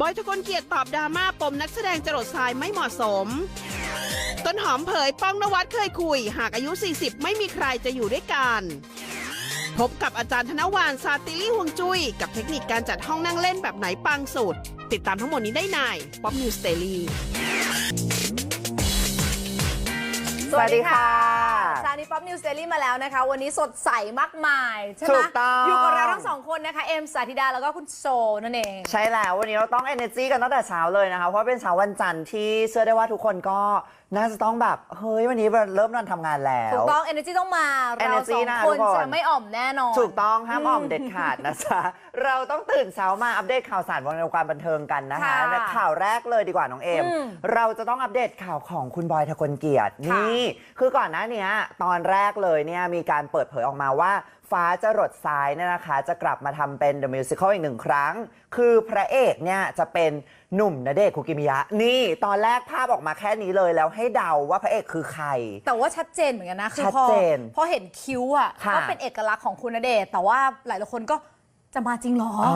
บอยทกลเกียรติตอบดราม่าปมนักแสดงจรดทรายไม่เหมาะสม ต้นหอมเผยป้องนวัดเคยคุย หากอายุ 40 ไม่มีใครจะอยู่ด้วยกัน พบกับอาจารย์ธนวานซาติลี่ฮวงจุ้ยกับเทคนิคการจัดห้องนั่งเล่นแบบไหนปังสุด ติดตามทั้งหมดนี้ได้ในป๊อปนิวสเตอรี่สวัสดีค่ะ ป๊อปนิวสเตอรี่มาแล้วนะคะ วันนี้สดใสมากมาย ใช่ไหมถูกต้อง อยู่กับเราทั้งสองคนนะคะ เอ็มสาธิดาแล้วก็คุณโซนั่นเอง ใช่แล้ววันนี้เราต้อง energy กันตั้งแต่เช้าเลยนะคะ เพราะเป็นเช้าวันจันทร์ที่เชื่อได้ว่าทุกคนก็น่าจะต้องแบบ เฮ้ย วันนี้เริ่มรันทำงานแล้ว ถูกต้อง Energy ต้องมา เรา Energy สองนะคนทุกคน จะไม่อ่อมแน่นอน ถูกต้องห้ามอ่อมเด็ดขาดนะจ๊ะ เราต้องตื่นเช้ามาอัปเดตข่าวสารวงการบันเทิงกันนะคะค่ะและข่าวแรกเลยดีกว่าน้องเอม อืมเราจะต้องอัปเดตข่าวของคุณบอยทะกลเกียรติค่ะนี่ คือก่อนหน้าเนี้ยตอนแรกเลยเนี่ยมีการเปิดเผยออกมาว่า ฟ้าจะรดทรายเนี่ยนะคะ จะกลับมาทำเป็น The Musical อีกหนึ่งครั้ง คือพระเอกเนี่ยจะเป็นหนุ่มณเดชน์คุกิมิยะ นี่ตอนแรกภาพออกมาแค่นี้เลยแล้วให้เดาว่าพระเอกคือใคร แต่ว่าชัดเจนเหมือนกันนะคือชัดพอเจนพอเห็นคิ้วอะค่ะ ก็เป็นเอกลักษณ์ของคุณณเดชน์แต่ว่าหลายๆคนก็จะมาจริงเหรอ เอ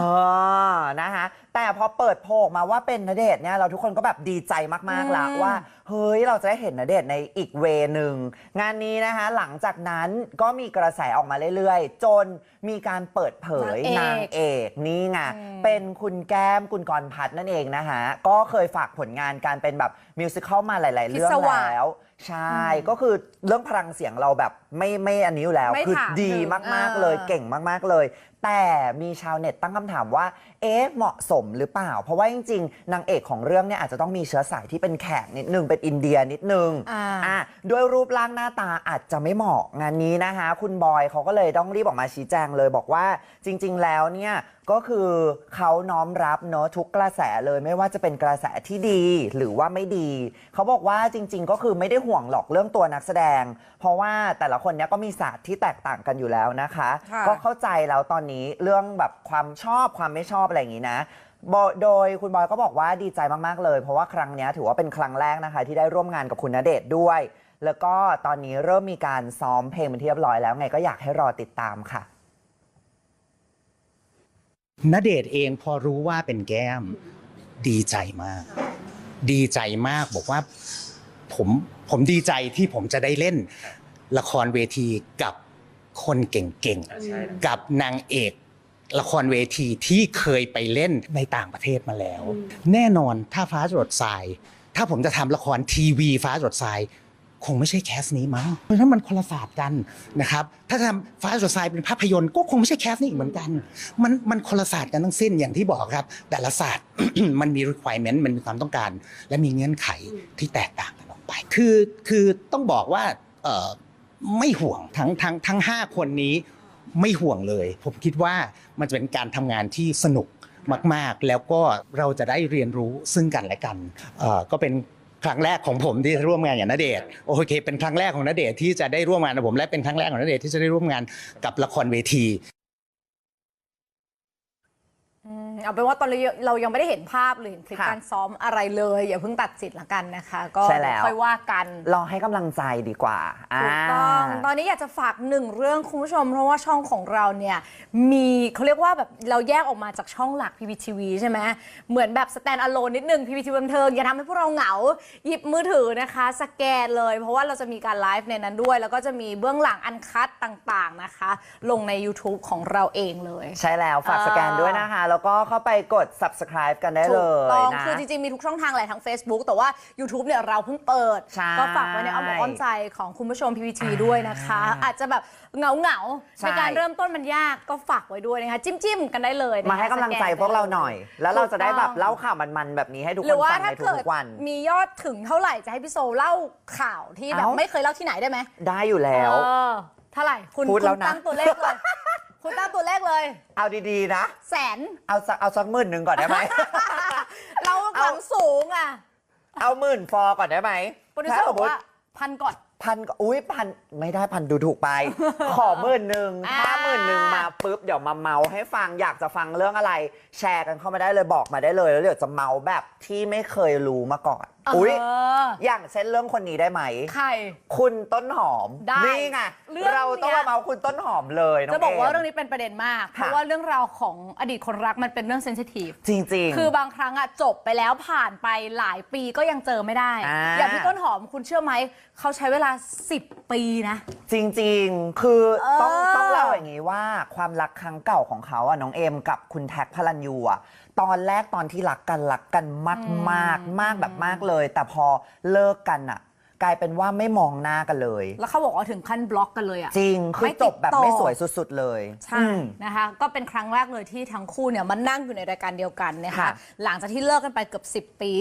อนะคะแต่พอเปิดโพลออกมาว่าเป็นณเดชน์เนี่ยเราทุกคนก็แบบดีใจมากๆละอืมว่า เฮ้ยเราจะได้เห็นณเดชน์ในอีกเวหนึ่งงานนี้นะคะ หลังจากนั้นก็มีกระแสออกมาเรื่อยๆ จนมีการเปิดเผยนางเอกนี่ไงเป็นคุณแก้มกุลกรพัฒน์นั่นเองนะคะก็เคยฝากผลงานการเป็นแบบมิวสิควลมาหลาย ๆ เรื่องพิศวาสแล้ว ใช่ ก็คือเรื่องพลังเสียงเราแบบไม่ไม่อันนี้อยู่แล้วไม่คือถามดีถึงมากเออๆเลยเก่งมาก ๆเลย แต่มีชาวเน็ตตั้งคำถามว่า เอ๊ะเหมาะสมหรือเปล่า เพราะว่าจริงๆนางเอกของเรื่องเนี่ยอาจจะต้องมีเชื้อสายที่เป็นแขกนิดนึงเป็นอินเดียนิดนึงอ่า อะด้วยรูปร่างหน้าตาอาจจะไม่เหมาะงานนี้นะคะ คุณบอยเขาก็เลยต้องรีบออกมาชี้แจงเลยบอกว่าจริง ๆ แล้วเนี่ยก็คือเขาน้อมรับเนอะทุกกระแสเลยไม่ว่าจะเป็นกระแสที่ดีหรือว่าไม่ดี เขาบอกว่าจริง ๆ ก็คือไม่ได้ห่วงหรอกเรื่องตัวนักแสดง เพราะว่าแต่ละคนเนี่ยก็มีศาสตร์ที่แตกต่างกันอยู่แล้วนะคะ ค่ะ ก็เข้าใจแล้วตอนนี้เรื่องแบบความชอบความไม่ชอบอะไรอย่างนี้นะ บอยโดยคุณบอยก็บอกว่าดีใจมาก ๆ เลย เพราะว่าครั้งเนี้ยถือว่าเป็นครั้งแรกนะคะ ที่ได้ร่วมงานกับคุณณเดชน์ด้วย แล้วก็ตอนนี้เริ่มมีการซ้อมเพลงเป็นที่เรียบร้อยแล้วไงก็อยากให้รอติดตามค่ะ ณเดชน์เองพอรู้ว่าเป็นแก้มดีใจมาก ดีใจมากบอกว่าผมผมดีใจที่ผมจะได้เล่น ละครเวทีกับคนเก่งๆ กับนางเอก ละครเวทีที่เคยไปเล่นในต่างประเทศมาแล้ว แน่นอนถ้าฟ้าจรดทราย ถ้าผมจะทำละครทีวีฟ้าจรดทรายคงไม่ใช่แคสนี้มั้ง เพราะฉะนั้นมันคนละศาสตร์กันนะครับ ถ้าทำฟ้าจรดทรายเป็นภาพยนตร์ก็คงไม่ใช่แคสนี้อีกเหมือนกัน มันมันคนละศาสตร์กันทั้งสิ้นอย่างที่บอกครับ แต่ละศาสตร์มันมี requirement มันมีความต้องการ และมีเงื่อนไขที่แตกต่างกันออกไป คือคือต้องบอกว่าเอ่อไม่ห่วงทั้งทั้งทั้งห้าคนนี้ ไม่ห่วงเลย ผมคิดว่ามันจะเป็นการทำงานที่สนุกมาก ๆ แล้วก็เราจะได้เรียนรู้ซึ่งกันและกันก็เป็นครั้งแรกของผมที่ร่วมงานอย่างณเดชโอเคเป็นครั้งแรกของนเดชที่จะได้ร่วมงานกับผมและเป็นครั้งแรกของนเดชที่จะได้ร่วมงานกับละครเวที เอาเป็นว่าตอนนี้เรายังไม่ได้เห็นภาพหรือเห็นคลิปค่ะการซ้อมอะไรเลย อย่าเพิ่งตัดสินละกันนะคะ ก็ใช่แล้ว ค่อยว่ากัน รอให้กำลังใจดีกว่าถูกต้องาตอนนี้อยากจะฝากหนึ่งเรื่องคุณผู้ชม เพราะว่าช่องของเราเนี่ยมีเขาเรียกว่าแบบเราแยกออกมาจากช่องหลัก PPTV ใช่ไหมเหมือนแบบสแตนด์อะโลนนิดนึง PPTV บันเทิงอย่าทำให้พวกเราเหงา หยิบมือถือนะคะ สแกนเลย เพราะว่าเราจะมีการไลฟ์ในนั้นด้วย แล้วก็จะมีเบื้องหลังอันคัดต่างๆนะคะ ลงใน YouTube ของเราเองเลย ใช่แล้วฝากเออสแกนด้วยนะคะแล้วก็เข้าไปกด subscribe กันได้เลถูกยต้องนะ คือจริงๆ มีทุกช่องทางแหละทั้ง Facebook แต่ว่า YouTube เนี่ยเราเพิ่งเปิด ใช่ก็ฝากไว้ในอ้อมอกอ้อมใจของคุณผู้ชม PPTV ด้วยนะคะ อาจจะแบบเหงาเหงาๆใช่ ในการเริ่มต้นมันยากก็ฝากไว้ด้วยนะคะ จิ้มจิ้มๆกันได้เลยนะคะมาให้กำลังใจสแนพวกเราหน่อย แล้วเราจะได้แบบถูกต้องเล่าข่าวมันๆแบบนี้ให้ทุกหครืนอว่าฟังถ้าในเกิดทุกๆวัน มียอดถึงเท่าไหร่จะให้พี่โซเล่าข่าวที่แบบเอ้า ไม่เคยเล่าที่ไหนได้ไหมได้อยู่แล้ว เออเท่าไหร่คุณพูดแล้วคุณนะ ตั้งตัวเลขเลย คุณตั้งตัวเลขเลย เอาดีๆนะ แสน เอาสักเอาสักหมื่นหนึ่งก่อนได้ไหม เราหวังสูงอะ เอาหมื่นฟอร์ก่อนได้ไหมโปรดิวเซอร์บอกว่าพันก่อนพันก็อุ้ยพันไม่ได้พันดูถูกไป ขอหมื่นหนึ่งอ่าถ้าหมื่นหนึ่งมาปุ๊บเดี๋ยวมาเมาให้ฟังอยากจะฟังเรื่องอะไร แชร์กันเข้ามาได้เลยบอกมาได้เลย แล้วเดี๋ยวจะเมาแบบที่ไม่เคยรู้มาก่อนอุ๊ย เอออย่างเช่นเรื่องคนนี้ได้ไหม ใคร คุณต้นหอม ได้นี่ไง เรื่องเราต้องเนี้มายเมาคุณต้นหอมเลยน้องจะบอกว่าเมเรื่องนี้เป็นประเด็นมาก เพค่ะราะว่าเรื่องราวของอดีตคนรักมันเป็นเรื่องเซนซิทีฟ จริง ๆ คือบางครั้งอะจบไปแล้วผ่านไปหลายปีก็ยังเจอไม่ได้ อ่า อย่างพี่ต้นหอมคุณเชื่อไหม เขาใช้เวลา 10 ปีนะ จริง ๆ คือต้องเออต้องเล่าอย่างนี้ว่าความรักครั้งเก่าของเขาอะน้องเอมกับคุณแท็กพลันยูอะตอนแรกตอนที่รักกันรักกันมากมากๆมากแบบมากเลย แต่พอเลิกกันอะกลายเป็นว่าไม่มองหน้ากันเลย แล้วเขาบอกว่าถึงขั้นบล็อกกันเลยอะจริง คือไม่ติดจบแบบต่อไม่สวยสุดๆเลย ใช่อืมนะคะ ก็เป็นครั้งแรกเลยที่ทั้งคู่เนี่ยมานั่งอยู่ในรายการเดียวกันนะคะค่ะหลังจากที่เลิกกันไปเกือบ 10 ปี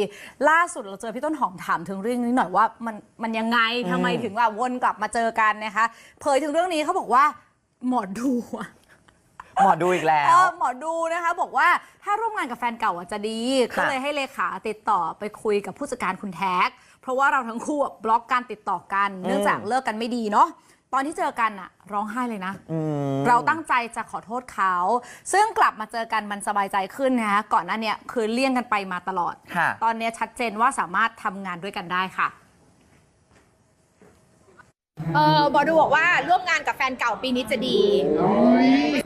ล่าสุดเราเจอพี่ต้นหอมถามถึงเรื่องนี้หน่อยว่ามันมันยังไงทำไมถึงว่าวนกลับมาเจอกันนะคะ เผยถึงเรื่องนี้เขาบอกว่าหมอดูอะ หมอดูอีกแล้เอวอหมอดูนะคะ บอกว่าถ้าร่วมงานกับแฟนเก่าอะจะดี ค่ะก็เลยให้เลขาติดต่อไปคุยกับผู้จัดการคุณแท็ก เพราะว่าเราทั้งคู่อะบล็อกการติดต่อกัน เนื่องจากเลิกกันไม่ดีเนาะตอนที่เจอกันอะร้องไห้เลยนะอืมเราตั้งใจจะขอโทษเขา ซึ่งกลับมาเจอกันมันสบายใจขึ้นนะคะก่อนหน้าเนี้ยคือเลี่ยงกันไปมาตลอด ค่ะ ตอนเนี้ยชัดเจนว่าสามารถทำงานด้วยกันได้ค่ะ เออหมอดูบอกว่าร่วมงานกับแฟนเก่าปีนี้จะดี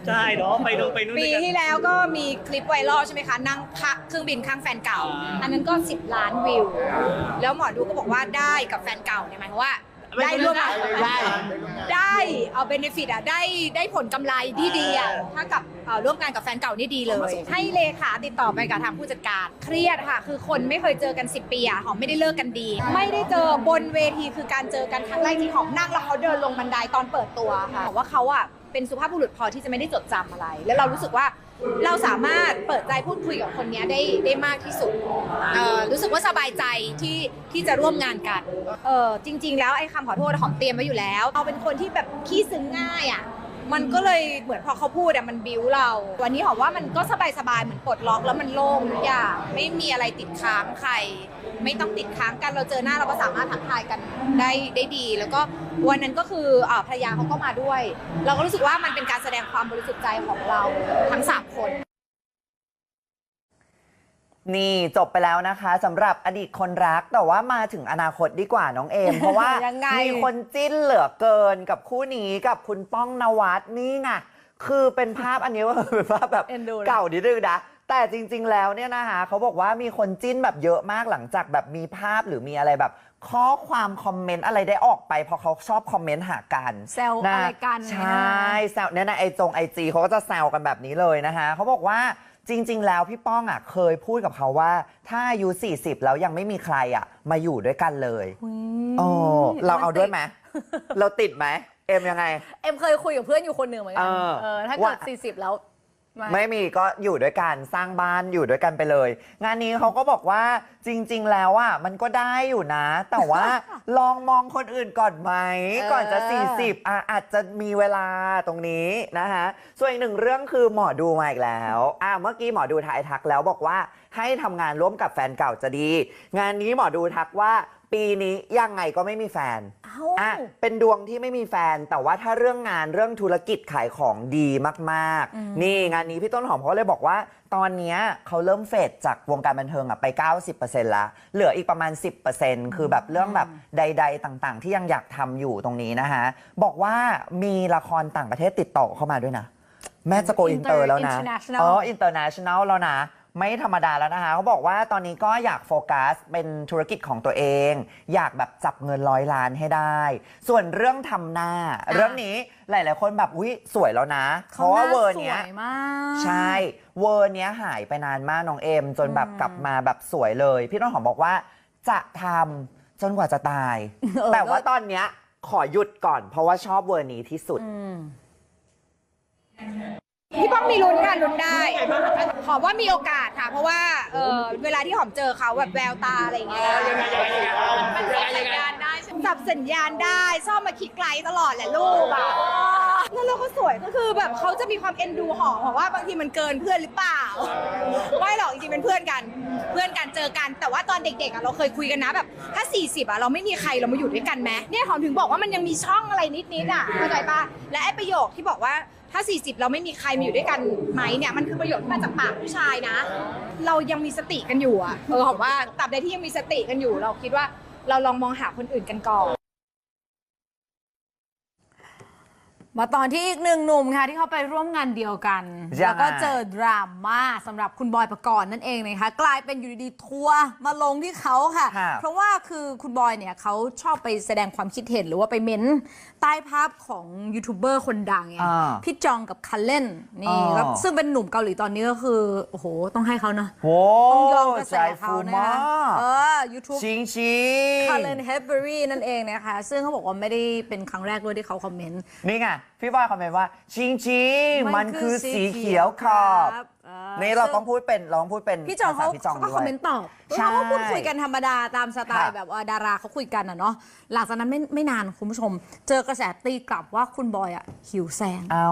ใช่เนาะไปนู่นไปนู่นปีด้วยกัน ที่แล้วก็มีคลิปไวรัลใช่ไหมคะ นั่งคะเครื่องบินข้างแฟนเก่า อันนั้นก็ 10 ล้านวิว แล้วหมอดูก็บอกว่าได้กับแฟนเก่าเนี่ยหมายความว่า ได้ร่วมงานกับแฟนเก่าได้เอาเบนฟิตอะได้ได้ผลกำไรที่ดีอะถ้ากับเอ่อร่วมงานกับแฟนเก่านี่ดีเลย ให้เลขาติดต่อไปกับทางผู้จัดการ เครียดค่ะ คือคนไม่เคยเจอกัน 10 ปีอะหอมไม่ได้เลิกกันดี ไม่ได้เจอบนเวทีคือการเจอกันครั้งแรกที่หอมนั่งแล้วเขาเดินลงบันไดตอนเปิดตัวค่ะบอกว่าเขาอะเป็นสุภาพบุรุษพอที่จะไม่ได้จดจำอะไร แล้วเรารู้สึกว่า เราสามารถเปิดใจพูดคุยกับคนนี้ได้ได้มากที่สุดเออรู้สึกว่าสบายใจที่ที่จะร่วมงานกันเออจริง ๆ แล้วไอ้คำขอโทษหอมเตรียมไว้อยู่แล้วเราเป็นคนที่แบบขี้ซึ้งง่ายอะ มันก็เลยเหมือนพอเขาพูดอะมันบิ้วเรา วันนี้หอมว่ามันก็สบายๆเหมือนปลดล็อกแล้วมันโล่งทุกอย่างไม่มีอะไรติดค้างใคร ไม่ต้องติดค้างกันเราเจอหน้าเราก็สามารถทักทายกันได้ได้ดี แล้วก็วันนั้นก็คืออ่าภรรยาเขาก็มาด้วย เราก็รู้สึกว่ามันเป็นการแสดงความบริสุทธิ์ใจของเราทั้งสามคน นี่จบไปแล้วนะคะสำหรับอดีตคนรักแต่ว่ามาถึงอนาคตดีกว่าน้องเอม เพราะว่า ยังไง มีคนจิ้นเหลือเกินกับคู่นี้กับคุณป้องนวัดนี่ไงคือเป็นภาพอันนี้ ว่าเป็นภาพแบบเอ็นดูนะ เก่านิดนึงนะแต่จริง ๆ แล้วเนี่ยนะคะเขาบอกว่ามีคนจิ้นแบบเยอะมากหลังจากแบบมีภาพหรือมีอะไรแบบ ข้อความคอมเมนต์อะไรได้ออกไปเพราะเขาชอบคอมเมนต์หากัน แซวอะไรกันใช่แซวเนี่ยในไอจงไอจีเขาก็จะแซวกันแบบนี้เลยนะคะเขาบอกว่า จริง ๆ แล้วพี่ป้องอะเคยพูดกับเขาว่า ถ้าอายุ40 แล้วยังไม่มีใครอะ มาอยู่ด้วยกันเลยอุ๊ยโอ้เราเอาด้วยไหมเราติดไหมเอ็มยังไง เอ็มเคยคุยกับเพื่อนอยู่คนหนึ่งเหมือนกัเออเออถ้าเกิดว่า40 แล้ว ไม่ไม่มีก็อยู่ด้วยกันสร้างบ้านอยู่ด้วยกันไปเลย งานนี้เขาก็บอกว่าจริง ๆ แล้วอะมันก็ได้อยู่นะ แต่ว่า ลองมองคนอื่นก่อนไหม ก่อนจะ 40อะอาจจะมีเวลาตรงนี้นะคะส่วนอีกหนึ่งเรื่องคือหมอดูมาอีกแล้วอะเมื่อกี้หมอดูทายทักแล้วบอกว่าให้ทำงานร่วมกับแฟนเก่าจะดี งานนี้หมอดูทักว่า ปีนี้ยังไงก็ไม่มีแฟนเอ้า อะเป็นดวงที่ไม่มีแฟน แต่ว่าถ้าเรื่องงานเรื่องธุรกิจขายของดีมากๆนี่งานนี้พี่ต้นหอมเขาเลยบอกว่า ตอนเนี้ยเขาเริ่มเฟดจากวงการบันเทิงอะไป 90%ละเหลืออีกประมาณ 10%คือแบบเรื่องแบบใด ๆ ต่างๆ ที่ยังอยากทำอยู่ตรงนี้นะคะบอกว่ามีละครต่างประเทศติดต่อเข้ามาด้วยนะ แม่จะโกอินเตอร์แล้วนะ International อ๋ออินเตอร์เนชั่นแนลแล้วนะ ไม่ธรรมดาแล้วนะคะเขาบอกว่าตอนนี้ก็อยากโฟกัสเป็นธุรกิจของตัวเอง อยากแบบจับเงินร้อยล้านให้ได้ ส่วนเรื่องทำหน้า เรื่องนี้หลาย ๆ คนแบบอุ้ยสวยแล้วนะ เพเขาราะว่าหน้าเวอร์สเนี้วยยมาก ใช่ เวอร์เนี้ยหายไปนานมากน้องเอม จนแบบกลับมาแบบสวยเลย พี่ต้นหอมบอกว่าจะทำจนกว่าจะตาย เออ แต่ว่าตอนเนี้ยขอหยุดก่อน เพราะว่าชอบเวอร์นี้ที่สุด อืม พี่ป้องมีลุ้นค่ะลุ้นได้หอมว่ามีโอกาสค่ะ เพราะว่าเออเวลาที่หอมเจอเขาแบบแววตาอะไรอย่างเงี้ยมันสับสัญญาณได้จับสัญญาณได้ชอบมาคิดไกลตลอดแหละลูกอะน่าเราก็สวยก็คือแบบเขาจะมีความเอ็นดูหอมบอกว่าบางทีมันเกินเพื่อนหรือเปล่าไม่หรอกจริงๆเป็นเพื่อนกัน เพื่อนกันเจอกัน แต่ว่าตอนเด็กๆอะเราเคยคุยกันนะแบบถ้า 40อะเราไม่มีใครเรามาอยู่ด้วยกันไหมเนี่ยหอมถึงบอกว่ามันยังมีช่องอะไรนิดๆอะเข้าใจปะและไอ้ประโยคที่บอกว่า ถ้า 40 เราไม่มีใครมาอยู่ด้วยกันไหมเนี่ยมันคือประโยคที่มาจากปากผู้ชายนะ เรายังมีสติกันอยู่อะเออหอมว่าตราบใดที่ยังมีสติกันอยู่ เราคิดว่าเราลองมองหาคนอื่นกันก่อน มาตอนที่อีกหนึ่งหนุ่มค่ะที่เขาไปร่วมงานเดียวกัน ยังไง แล้วก็เจอดราม่าสำหรับคุณบอยประกรณ์นั่นเองนะคะกลายเป็นอยู่ดีๆทัวร์มาลงที่เขาค่ะค่ะเพราะว่าคือคุณบอยเนี่ยเขาชอบไปแสดงความคิดเห็นหรือว่าไปเม้นใต้ภาพของยูทูบเบอร์คนดังไงอ่าพี่จองกับคันเล่นนี่อ๋อแล้วซึ่งเป็นหนุ่มเกาหลีตอนนี้ก็คือโอ้โหต้องให้เขานะโอ้ต้องยอมกระใจแสเขาฟูนะมาคะกเออยูทูบ ชิงชิง คาร์เลนเฮเบอรี่นั่นเองนะคะ ซึ่งเขาบอกว่าไม่ได้เป็นครั้งแรกด้วยที่เขาคอมเมนต์ นี่ไงพี่บอยคอมเมนต์ว่า ชิงชิงมัมันนคืคืออสีสีเขีเขียยววขอบครับเออนี่เราต้องพูดเป็นเราต้องพูดเป็นพี่จองเขาภษพี่จองเขาก็ด้ควอมเมนต์ตอบใช่เขาก็พูดคุยกันธรรมดาตามสไตล์ค่ะ แบบว่าดาราเขาคุยกันอะเนาะหลังจากนั้นไม่ไม่นานคุณผู้ชม เจอกระแสตีกลับว่าคุณบอยอะหิวแสง เอ้า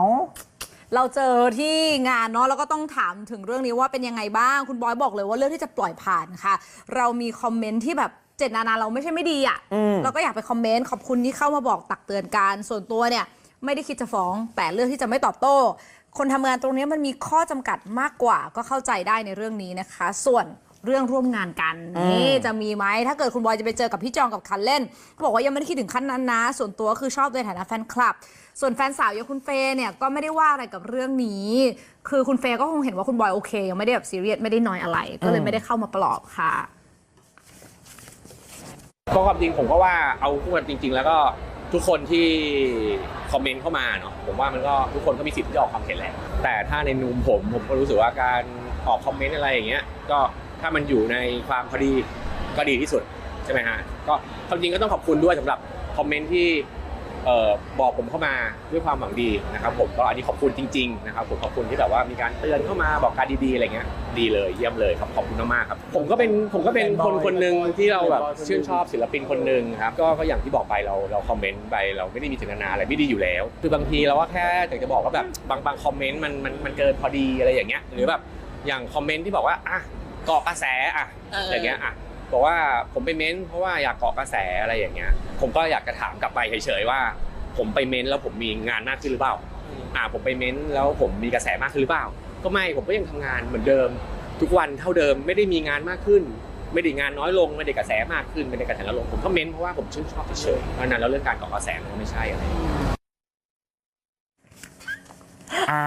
เราเจอที่งานเนาะแล้วก็ต้องถามถึงเรื่องนี้ว่าเป็นยังไงบ้างคุณบอยบอกเลยว่าเรื่องที่จะปล่อยผ่านค่ะ เรามีคอมเมนต์ที่แบบเจตนาเราไม่ใช่ไม่ดีอะ่ะอืม เราก็อยากไปคอมเมนต์ขอบคุณที่เข้ามาบอกตักเตือนกันส่วนตัวเนี่ย ไม่ได้คิดจะฟ้อง แต่เรื่องที่จะไม่ตอบโต้ คนทำงานตรงนี้มันมีข้อจำกัดมากกว่า ก็เข้าใจได้ในเรื่องนี้นะคะ ส่วนเรื่องร่วมงานกันนี่จะมีไหมถ้าเกิดคุณบอยจะไปเจอกับพี่จองกับคันเล่นเขาบอกว่ายังไม่ได้คิดถึงขั้นนั้นนะ ส่วนตัวคือชอบในฐานะแฟนคลับ ส่วนแฟนสาวอย่างคุณเฟย์เนี่ยก็ไม่ได้ว่าอะไรกับเรื่องนี้ คือคุณเฟย์ก็คงเห็นว่าคุณบอยโอเค ยังไม่ได้แบบซีเรียสไม่ได้น้อยอะไร ก็เลยไม่ได้เข้ามาปลอบค่ะ ก็ความจริงผมก็ว่าเอาพูดกันจริง ๆ แล้วก็ ทุกคนที่คอมเมนต์เข้ามาเนาะผมว่ามันก็ทุกคนก็มีสิทธิ์ที่จะออกความเห็นแหละแต่ถ้าในมุมผมผมก็รู้สึกว่าการออกคอมเมนต์อะไรอย่างเงี้ยก็ถ้ามันอยู่ในความพอดีก็ดีที่สุดใช่ไหมฮะก็ความจริงก็ต้องขอบคุณด้วยสำหรับคอมเมนต์ที่ บอกผมเข้ามาด้วยความหวังดีนะครับผมก็อันนี้ขอบคุณจริงๆนะครับผมขอบคุณที่แบบว่ามีการเตือนเข้ามาบอกการดีๆอะไรเงี้ยดีเลยเยี่ยมเลยครับขอบคุณมากๆครับผมก็เป็นผมก็เป็นคนคนหนึ่งที่เราแบบชื่นชอบศิลปินคนหนึ่งครับก็ก็อย่างที่บอกไปเราเราคอมเมนต์ไปเราไม่ได้มีเจตนาอะไรไม่ดีอยู่แล้ว คือบางทีเราก็แค่อยากจะบอกว่าแบบบางบางคอมเมนต์มันมันมันเกินพอดีอะไรอย่างเงี้ยหรือแบบอย่างคอมเมนต์ที่บอกว่าอะเกาะกระแสอะอย่างเงี้ยอะ บอกว่าผมไปเม้นต์เพราะว่าอยากเกาะกระแสอะไรอย่างเงี้ย ผมก็อยากจะถามกลับไปเฉยๆว่า ผมไปเม้นต์แล้วผมมีงานมากขึ้นหรือเปล่า อ่าผมไปเม้นต์แล้วผมมีกระแสมากขึ้นหรือเปล่า ก็ไม่ผมก็ยังทำงานเหมือนเดิม ทุกวันเท่าเดิมไม่ได้มีงานมากขึ้น ไม่ได้งานน้อยลงไม่ได้กระแสมากขึ้นไม่ได้กระแสน้อยลงผมก็เม้นต์เพราะว่าผมชื่นชอบเฉยๆเพราะฉะนั้นแล้วเรื่องการเกาะกระแสมันก็ไม่ใช่อะไรอ่า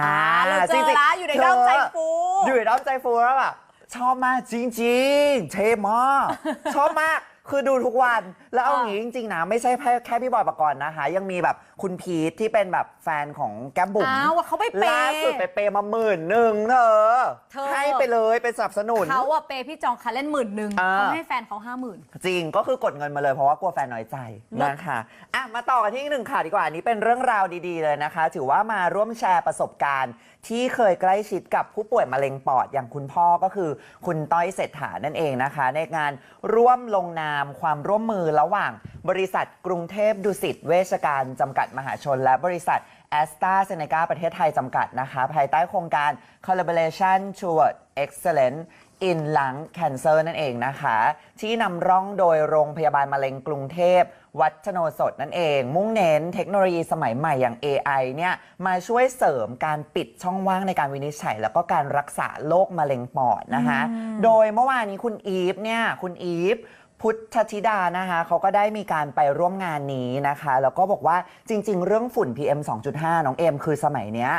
เราเจอจริงๆละอยู่ในด้อมใจฟูอยู่ในด้อมใจฟูแล้วแบบ ชอบมากจริงๆเทมาก ชอบมาก คือดูทุกวันแล้วเอาอย่างนี้จริง ๆ นะ ไม่ใช่แค่แค่พี่บอยปกรณ์นะคะ ยังมีแบบคุณพีทที่เป็นแบบแฟนของแก้มบุ๋มอ้าวว่าเขาไปเปย์ล่าสุดไปเปย์มาหมื่นหนึ่งเธอเธอ ให้ไปเลยเป็นสนับสนุน เขาอะเปย์พี่จองคันเล่นหมื่นหนึ่งอ่า เขาให้แฟนเขาห้าหมื่น จริงก็คือกดเงินมาเลยเพราะว่ากลัวแฟนน้อยใจนะคะอะมาต่อกันที่อีกหนึ่งข่าวดีกว่าอันนี้เป็นเรื่องราวดีๆเลยนะคะ ถือว่ามาร่วมแชร์ประสบการณ์ ที่เคยใกล้ชิดกับผู้ป่วยมะเร็งปอดอย่างคุณพ่อก็คือ คุณต้อยเศรษฐานั่นเองนะคะ ในงานร่วมลงนามความร่วมมือระหว่าง บริษัทกรุงเทพดุสิตเวชการจำกัดมหาชน และบริษัท a s t r a z เซ e c a ประเทศไทยจำกัดนะคะ ภายใต้โครงการ Collaboration Toward Excellence in Lung Cancer นั่นเองนะคะ ที่นำร่องโดยโรงพยาบาลมะเร็งกรุงเทพวัชโนสดนั่นเอง มุ่งเน้นเทคโนโลยีสมัยใหม่อย่าง AI เนี่ยมาช่วยเสริมการปิดช่องว่างในการวินิจฉัย แล้วก็การรักษาโรคมะเร็งปอดนะคะ โดยเมื่อวานนี้คุณอีฟเนี่ยคุณอีฟ พุทธธิดานะคะเขาก็ได้มีการไปร่วมงานนี้นะคะ แล้วก็บอกว่าจริง ๆ เรื่องฝุ่น PM 2.5 น้องเอมคือสมัยเนี้ย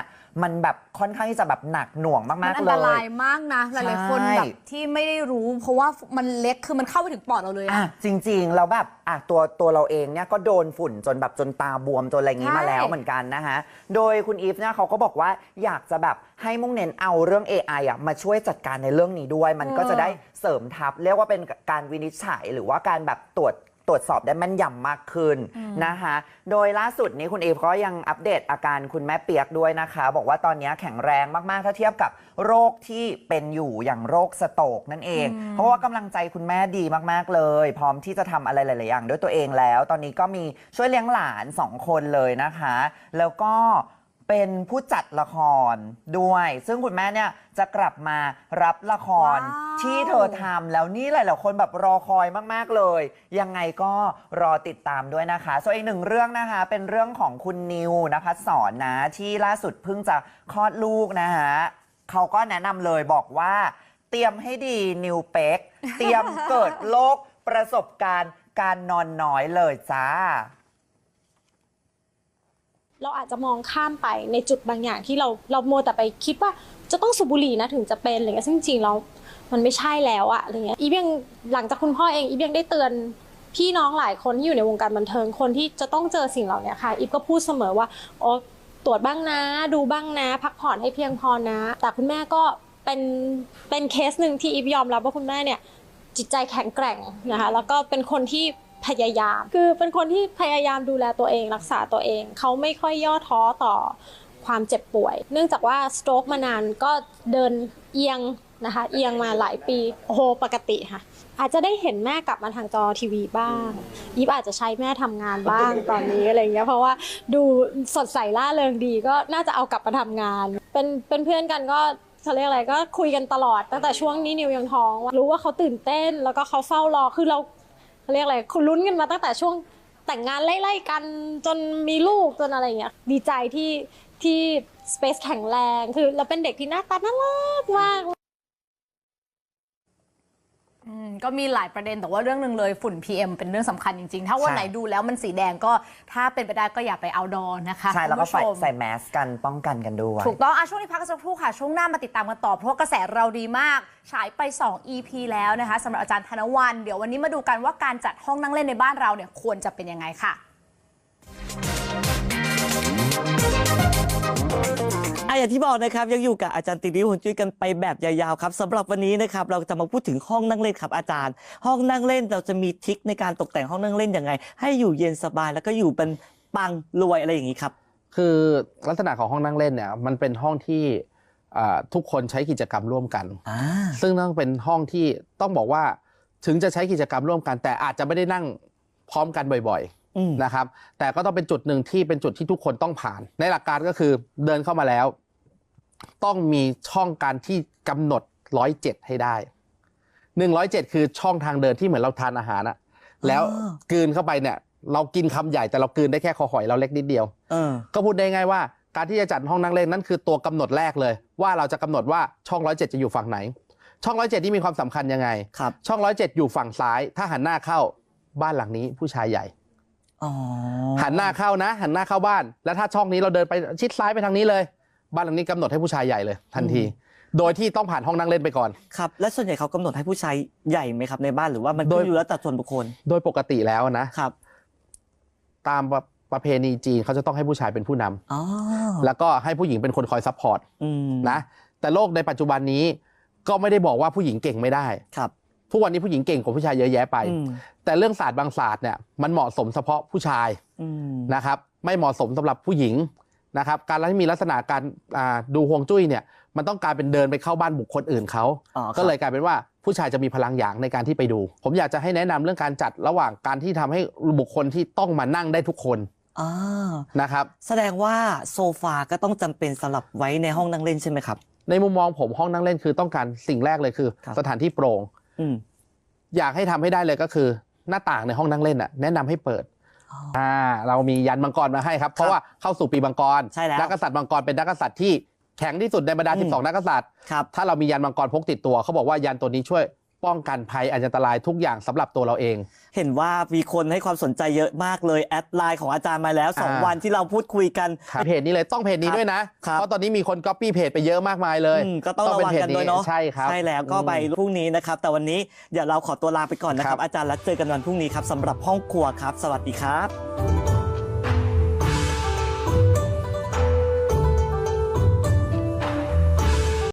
มันแบบค่อนข้างที่จะแบบหนักหน่วงมันมากอัๆนเลตราย ยมากนะหลายๆคนใช่ แบบที่ไม่ได้รู้ เพราะว่ามันเล็กคือมันเข้าไปถึงปอดเราเลยอะอะจริงๆแล้วแบบอะตัวตัวเราเองเนี่ยก็โดนฝุ่นจนแบบจนตาบวมจนอะไรอย่างนี้ใช่ มาแล้วเหมือนกันนะคะโดยคุณอีฟเนี่ยเขาก็บอกว่าอยากจะแบบให้มุ่งเน้นเอาเรื่อง AI อะมาช่วยจัดการในเรื่องนี้ด้วย มันก็จะได้เสริมทับ เรียกว่าเป็นการวินิจฉัย หรือว่าการแบบตรวจ ตรวจสอบได้แม่นยำมากขึ้นนะคะ โดยล่าสุดนี้คุณเอฟก็ยังอัปเดตอาการคุณแม่เปียกด้วยนะคะ บอกว่าตอนนี้แข็งแรงมากๆ ถ้าเทียบกับโรคที่เป็นอยู่อย่างโรคสโตรกนั่นเอง เพราะว่ากำลังใจคุณแม่ดีมากๆเลย พร้อมที่จะทำอะไรหลายๆอย่างด้วยตัวเองแล้ว ตอนนี้ก็มีช่วยเลี้ยงหลาน 2 คนเลยนะคะ แล้วก็ เป็นผู้จัดละครด้วย ซึ่งคุณแม่เนี่ยจะกลับมารับละครว้าวที่เธอทำแล้วนี่หลายๆคนแบบรอคอยมาก ๆ เลย ยังไงก็รอติดตามด้วยนะคะ ส่วนอีกหนึ่งเรื่องนะคะ เป็นเรื่องของคุณนิวนภัสสอนนะ ที่ล่าสุดเพิ่งจะคลอดลูกนะคะเขาก็แนะนำเลยบอกว่า เตรียมให้ดีนิวเป็กเตรียมเกิดโรคประสบการณ์การนอนน้อยเลยจ้า เราอาจจะมองข้ามไปในจุดบางอย่างที่เราเราโมวแต่ไปคิดว่าจะต้องสูบบุหรี่นะถึงจะเป็นอะไรเงี้ยซึ่งจริงๆแล้วมันไม่ใช่แล้วอะอะไรเงี้ยอีฟยังหลังจากคุณพ่อเองอีฟยังได้เตือนพี่น้องหลายคนที่อยู่ในวงการบันเทิงคนที่จะต้องเจอสิ่งเหล่านี้ค่ะอีฟก็พูดเสมอว่าโอ้ตรวจบ้างนะ ดูบ้างนะ พักผ่อนให้เพียงพอนะ แต่คุณแม่ก็เป็นเป็นเคสหนึ่งที่อีฟยอมรับว่าคุณแม่เนี่ยจิตใจแข็งแกร่งนะคะแล้วก็เป็นคนที่ พยายาม คือเป็นคนที่พยายามดูแลตัวเองรักษาตัวเอง เขาไม่ค่อยย่อท้อต่อความเจ็บป่วย เนื่องจากว่าสโตรกมานานก็เดินเอียงนะคะเอียงมาหลายปีโอ้โหปกติค่ะ อาจจะได้เห็นแม่กลับมาทางจอทีวีบ้างยิบอาจจะใช้แม่ทำงานบ้างตอนนี้อะไรเงี้ยเพราะว่าดูสดใสล่าเริงดีก็น่าจะเอากลับมาทำงาน เป็นเป็นเพื่อนกันก็เขาเรียกอะไรก็คุยกันตลอดตั้งแต่ช่วงนี้นิวยังท้อง รู้ว่าเขาตื่นเต้นแล้วก็เขาเฝ้ารอคือเรา เขาเรียกอะไรคุณลุ้นกันมาตั้งแต่ช่วงแต่งงานไล่ๆกันจนมีลูกจนอะไรอย่างเงี้ยดีใจที่ที่สเปซแข็งแรงคือเราเป็นเด็กที่หน้าตาน่ารักมาก ก็มีหลายประเด็นแต่ว่าเรื่องหนึ่งเลยฝุ่น PM เป็นเรื่องสำคัญจริงๆ ถ้าวันใช่ไหนดูแล้วมันสีแดงก็ถ้าเป็นไปได้ก็อย่าไปเอาดอนะคะใช่แล้วก็คุณใส่ผู้ชมใส่แมสกันป้องกันกันด้วยถูกต้องอะช่วงนี้พักกันสักครู่ค่ะช่วงหน้ามาติดตามกันต่อเพราะว่ากระแสเราดีมาก ฉายไป 2 EP แล้วนะคะสำหรับอาจารย์ธนวัน เดี๋ยววันนี้มาดูกันว่าการจัดห้องนั่งเล่นในบ้านเราเนี่ยควรจะเป็นยังไงค่ะ อะอย่างที่บอกนะครับยังอยู่กับอาจารย์ติริหุ่นจุ้ยกันไปแบบยาวๆครับสำหรับวันนี้นะครับเราจะมาพูดถึงห้องนั่งเล่นครับอาจารย์ ห้องนั่งเล่นเราจะมีทริคในการตกแต่งห้องนั่งเล่นยังไง ให้อยู่เย็นสบายแล้วก็อยู่เป็นปังรวยอะไรอย่างนี้ครับ คือลักษณะของห้องนั่งเล่นเนี่ยมันเป็นห้องที่อ่าทุกคนใช้กิจกรรมร่วมกันอ่าซึ่งต้องเป็นห้องที่ต้องบอกว่าถึงจะใช้กิจกรรมร่วมกัน แต่อาจจะไม่ได้นั่งพร้อมกันบ่อยอืมๆนะครับ แต่ก็ต้องเป็นจุดหนึ่งที่เป็นจุดที่ทุกคนต้องผ่าน ในหลักการก็คือเดินเข้ามาแล้ว ต้องมีช่องการที่กำหนดร้อยเจ็ดให้ได้หนึ่งร้อยเจ็ดคือช่องทางเดินที่เหมือนเราทานอาหารอะแล้วอ๋อกลืนเข้าไปเนี่ย เรากินคำใหญ่แต่เรากลืนได้แค่คอหอยเราเล็กนิดเดียวเออก็พูดได้ง่ายว่าการที่จะจัดห้องนั่งเล่นนั่นคือตัวกำหนดแรกเลย ว่าเราจะกำหนดว่าช่องร้อยเจ็ดจะอยู่ฝั่งไหน ช่องร้อยเจ็ดที่มีความสำคัญยังไงครับช่องร้อยเจ็ดอยู่ฝั่งซ้าย ถ้าหันหน้าเข้าบ้านหลังนี้ผู้ชายใหญ่อ๋อหันหน้าเข้านะ หันหน้าเข้าบ้าน แล้วถ้าช่องนี้เราเดินไปชิดซ้ายไปทางนี้เลย บ้านหลังนี้กำหนดให้ผู้ชายใหญ่เลยทันที โดยที่ต้องผ่านห้องนั่งเล่นไปก่อน ครับและส่วนใหญ่เขากำหนดให้ผู้ชายใหญ่ไหมครับในบ้านหรือว่ามันโดยขึ้นอยู่แล้วแต่ส่วนบุคคลโดยปกติแล้วนะ ครับตามประประเพณีจีนเขาจะต้องให้ผู้ชายเป็นผู้นำอ๋อแล้วก็ให้ผู้หญิงเป็นคนคอยซัพพอร์ตอืมนะแต่โลกในปัจจุบันนี้ก็ไม่ได้บอกว่าผู้หญิงเก่งไม่ได้ ครับทุกวันนี้ผู้หญิงเก่งกว่าผู้ชายเยอะแยะไป อืมแต่เรื่องศาสตร์บางศาสตร์เนี่ยมันเหมาะสมเฉพาะผู้ชายอืมนะครับ ไม่เหมาะสมสำหรับผู้หญิง นะครับการที่มีลักษณะการอ่าดูฮวงจุ้ยเนี่ยมันต้องการเป็นเดินไปเข้าบ้านบุคคลอื่นเขาอ๋อครับก็เลยกลายเป็นว่าผู้ชายจะมีพลังหยางในการที่ไปดู ผมอยากจะให้แนะนำเรื่องการจัดระหว่างการที่ทำให้บุคคลที่ต้องมานั่งได้ทุกคนอ่านะครับแสดงว่าโซฟาก็ต้องจำเป็นสำหรับไว้ในห้องนั่งเล่นใช่ไหมครับ ในมุมมองผมห้องนั่งเล่นคือต้องการสิ่งแรกเลยคือครับสถานที่โปร่งอืมอยากให้ทำให้ได้เลยก็คือ หน้าต่างในห้องนั่งเล่นน่ะแนะนำให้เปิด อ๋ออ่าเรามียันมังกรมาให้ครับ เพราะว่าเข้าสู่ปีมังกรใช่แล้วนักกษัตริย์มังกรเป็นนักกษัตริย์ที่แข็งที่สุดในบรรดาอืม12 นักกษัตริย์ครับถ้าเรามียันมังกรพกติดตัวเขาบอกว่ายันตัวนี้ช่วย ป้องกันภัยอันตรายทุกอย่างสำหรับตัวเราเอง เห็นว่ามีคนให้ความสนใจเยอะมากเลยแอดไลน์ของอาจารย์มาแล้ว2อ่าวันที่เราพูดคุยกันเพจนี้เลยต้องเพจนี้ครับด้วยนะครับเพราะตอนนี้มีคนก๊อปปี้เพจไปเยอะมากมายเลยอืมก็ต้องระวังกันด้วยเนาะใช่ครับใช่แล้วก็ไปพรุ่งนี้นะครับ แต่วันนี้เดี๋ยวเราขอตัวลาไปก่อนนะคครัรับบอาจารย์แล้วเจอกันวันพรุ่งนี้ครับสำหรับห้องครัวครับ สวัสดีครับ